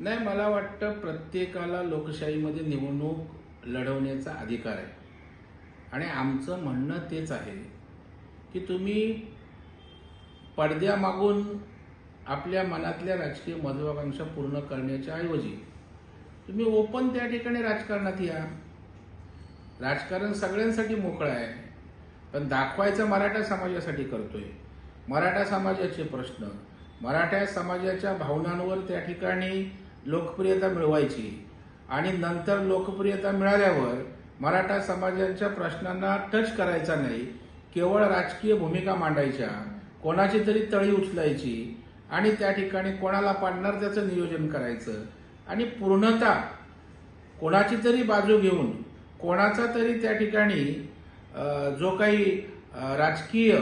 नाही मला वाटतं प्रत्येकाला लोकशाहीमध्ये निवडणूक लढवण्याचा अधिकार आहे. आणि आमचं म्हणणं तेच आहे की तुम्ही पडद्यामागून आपल्या मनातल्या राजकीय महत्वाकांक्षा पूर्ण करण्याच्या ऐवजी तुम्ही ओपन त्या ठिकाणी राजकारणात या. राजकारण सगळ्यांसाठी मोकळं आहे. पण दाखवायचं मराठा समाजासाठी करतोय. मराठा समाजाचे प्रश्न. मराठा समाजाच्या भावनांवर त्या ठिकाणी लोकप्रियता मिळवायची आणि नंतर लोकप्रियता मिळाल्यावर मराठा समाजाच्या प्रश्नांना टच करायचा नाही केवळ राजकीय भूमिका मांडायच्या कोणाची तरी तळी उचलायची आणि त्या ठिकाणी कोणाला पाडणार त्याचं नियोजन करायचं. आणि पूर्णतः कोणाची तरी बाजू घेऊन कोणाचा तरी त्या ठिकाणी जो काही राजकीय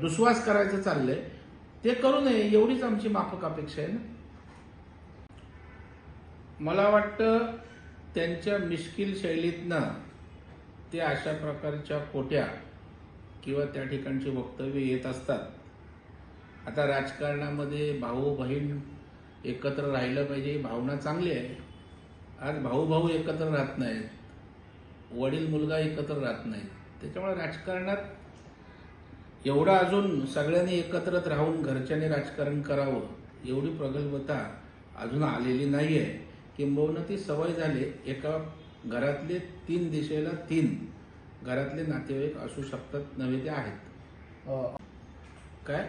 दुस्वास करायचं चाललंय ते करू नये एवढीच आमची माफक अपेक्षा आहे ना. मला वाटतं त्यांच्या मिश्किल शैलीतनं ते अशा प्रकारच्या कोट्या किंवा त्या ठिकाणची वक्तव्य येत असतात. आता राजकारणामध्ये भाऊ बहीण एकत्र राहिलं पाहिजे भावना चांगली आहे. आज भाऊ भाऊ एकत्र राहत नाहीत. वडील मुलगा एकत्र राहत नाहीत. त्याच्यामुळे राजकारणात एवढं अजून सगळ्यांनी एकत्रच राहून घरच्यांनी राजकारण करावं एवढी प्रगल्भता अजून आलेली नाही आहे किंबहुना ती सवय झाली एका घरातले तीन दिशेला तीन घरातले नातेवाईक असू शकतात नव्हे ते आहेत. काय?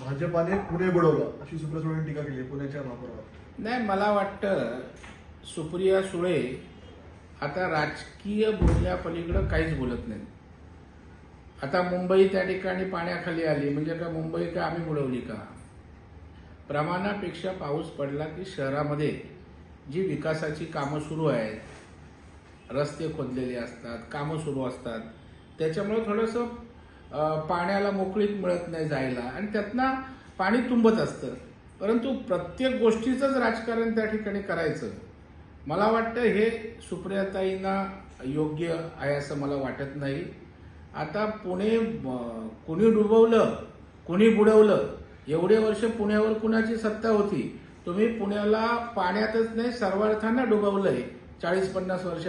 भाजपाने पुणे बुडवलं अशी सुप्रिया सुळेंनी टीका केली पुण्याच्या महापौरावर. नाही मला वाटतं सुप्रिया सुळे आता राजकीय बोलण्यापलीकडं काहीच बोलत नाही आता मुंबई त्या ठिकाणी पाण्याखाली आली म्हणजे का मुंबई का आम्ही बुडवली का? प्रमाणापेक्षा पाऊस पडला की शहरामध्ये जी विकासाची कामं सुरू आहेत रस्ते खोदलेले असतात कामं सुरू असतात त्याच्यामुळे थोडंसं पाण्याला मोकळीक मिळत नाही जायला आणि त्यातनं पाणी तुंबत असतं. परंतु प्रत्येक गोष्टीचंच राजकारण त्या ठिकाणी करायचं. मला वाटतं हे सुप्रियाताईंना योग्य आहे असं मला वाटत नाही. आता पुणे कुणी डुबवलं कुणी बुडवलं एवढे वर्ष पुण्यावर कुणाची सत्ता होती? तुम्ही पुण्याला पाण्यातच नाही सर्वार्थानं डुबवलंय. चाळीस पन्नास वर्षाच्या